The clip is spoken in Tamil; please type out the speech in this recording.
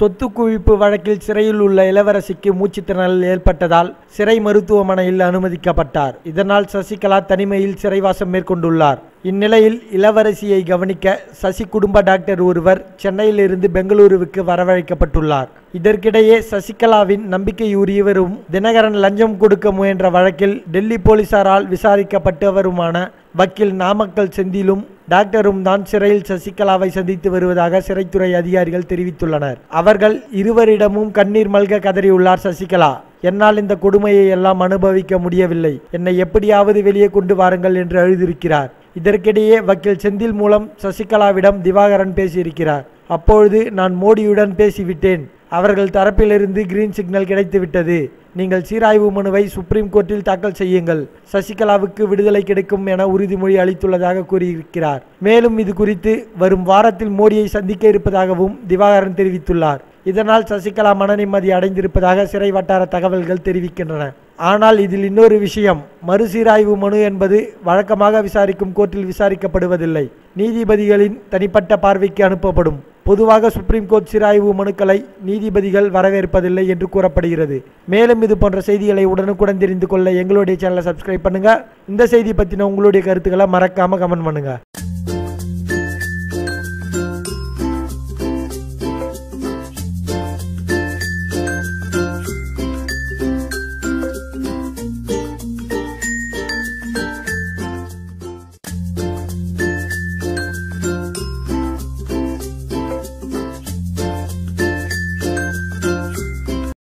சொத்து குவிப்பு வழக்கில் சிறையில் உள்ள இளவரசிக்கு மூச்சுத்திணறல் ஏற்பட்டதால் சிறை மருத்துவமனையில் அனுமதிக்கப்பட்டார். இதனால் சசிகலா தனிமையில் சிறைவாசம் மேற்கொண்டுள்ளார். இந்நிலையில் இளவரசியை கவனிக்க சசி குடும்ப டாக்டர் ஒருவர் சென்னையிலிருந்து பெங்களூருவுக்கு வரவழைக்கப்பட்டுள்ளார். இதற்கிடையே சசிகலாவின் நம்பிக்கையுரியவரும் தினகரன் லஞ்சம் கொடுக்க முயன்ற வழக்கில் டெல்லி போலீசாரால் விசாரிக்கப்பட்டவருமான வக்கீல் நாமக்கல் செந்திலும் டாக்டரும் தான் சிறையில் சசிகலாவை சந்தித்து வருவதாக சிறைத்துறை அதிகாரிகள் தெரிவித்துள்ளனர். அவர்கள் இருவரிடமும் கண்ணீர் மல்க கதறியுள்ளார் சசிகலா. என்னால் இந்த கொடுமையை எல்லாம் அனுபவிக்க முடியவில்லை. என்னை எப்படியாவது வெளியே கொண்டு வாருங்கள் என்று அழுதிருக்கிறார். இதற்கிடையே வக்கீல் செந்தில் மூலம் சசிகலாவிடம் திவாகரன் பேசியிருக்கிறார். அப்பொழுது நான் மோடியுடன் பேசிவிட்டேன். அவர்கள் தரப்பிலிருந்து கிரீன் சிக்னல் கிடைத்துவிட்டது. நீங்கள் சீராய்வு மனுவை சுப்ரீம் கோர்ட்டில் தாக்கல் செய்யுங்கள். சசிகலாவுக்கு விடுதலை கிடைக்கும் என உறுதிமொழி அளித்துள்ளதாக கூறியிருக்கிறார். மேலும் இது குறித்து வரும் வாரத்தில் மோடியை சந்திக்க இருப்பதாகவும் திவாகரன் தெரிவித்துள்ளார். இதனால் சசிகலா மனநிம்மதி அடைந்திருப்பதாக சிறை வட்டார தகவல்கள் தெரிவிக்கின்றன. ஆனால் இதில் இன்னொரு விஷயம் மறுசீராய்வு மனு என்பது வழக்கமாக விசாரிக்கும் கோர்ட்டில் விசாரிக்கப்படுவதில்லை. நீதிபதிகளின் தனிப்பட்ட பார்வைக்கு அனுப்பப்படும். பொதுவாக சுப்ரீம் கோர்ட் சீராய்வு மனுக்களை நீதிபதிகள் வரவேற்பதில்லை என்று கூறப்படுகிறது. மேலும் இது போன்ற செய்திகளை உடனுக்குடன் தெரிந்து கொள்ள எங்களுடைய சேனலை சப்ஸ்கிரைப் பண்ணுங்க. இந்த செய்தி பற்றின உங்களுடைய கருத்துக்களை மறக்காம கமெண்ட் பண்ணுங்க.